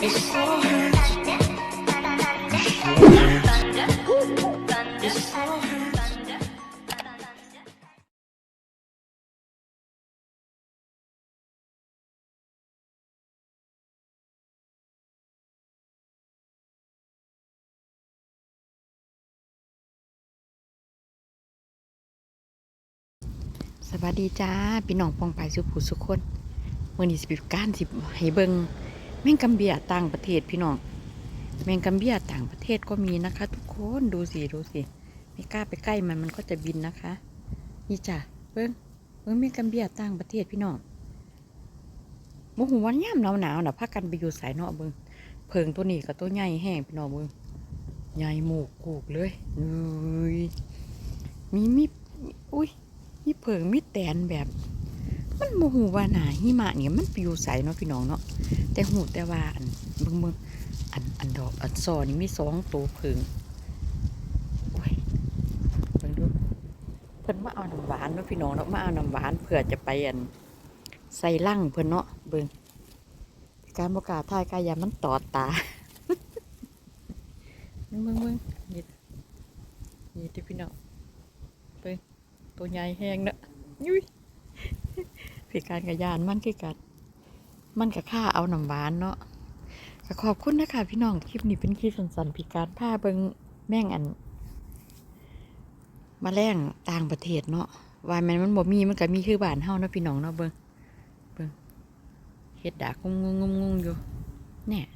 สวัสดีจ้า พี่น้องปองไปสุขุสุขคนเมื่อนี้สิบการสิบให้เบิง แมงกัมเบียต่างประเทศพี่น้องแมงกัมเบียต่างประเทศก็มีนะคะ ทุกคนดูสิดูสิไม่กล้าไปใกล้มันมันก็จะบินนะคะนี่จ้ะเบิ้งเบิ้งแมงกัมเบียต่างประเทศพี่น้องโมโหวันย่ำหนาวหนาวนะพากันไปอยู่สายเนาะเบิ้งเพิงตัวนี้กับตัวใหญ่แห้งพี่น้องเบิ้งใหญ่หมูกกูกเลยเอ้ยมีมีอุ้ยมีเพิงมีแตนแบบ มันโมหูว่าหนาหิมะเนี่ยมันปิวใสเนาะพี่น้องเนาะแต่หูแต่ว่าอันเบิ่งเบิ่งอันอันดอกอันซอนี่มีสองตัวเพิงโอ้ยเบิ่งดูเพิ่นมาเอาน้ำหวานเนาะพี่น้องเนาะมาเอาน้ำหวานเพื่อจะไปอันใส่ลั่งเพิ่นเนาะเบิ่งการประกาศทายกายามันตอดตาเบิ่งเบิ่งเบิ่งนี่นี่ที่พี่น้องเบิ่งตัวใหญ่แห้งเนอะยุ้ย ผีการกระยานมันคือกันมันกับข้าเอาน้ำหวานเนาะก็ขอบคุณนะคะพี่น้องคลิปนี้เป็นคลิปสั้นๆผีการผ้าเบิงแม่งอัน มาแรงต่างประเทศเนาะวายมันมันบ่มีมันก็มีคือบ้านเฮาเนาะพี่น้องเนาะเบิงเบิงเฮ็ดดากงงงงงอยู่เนี่ย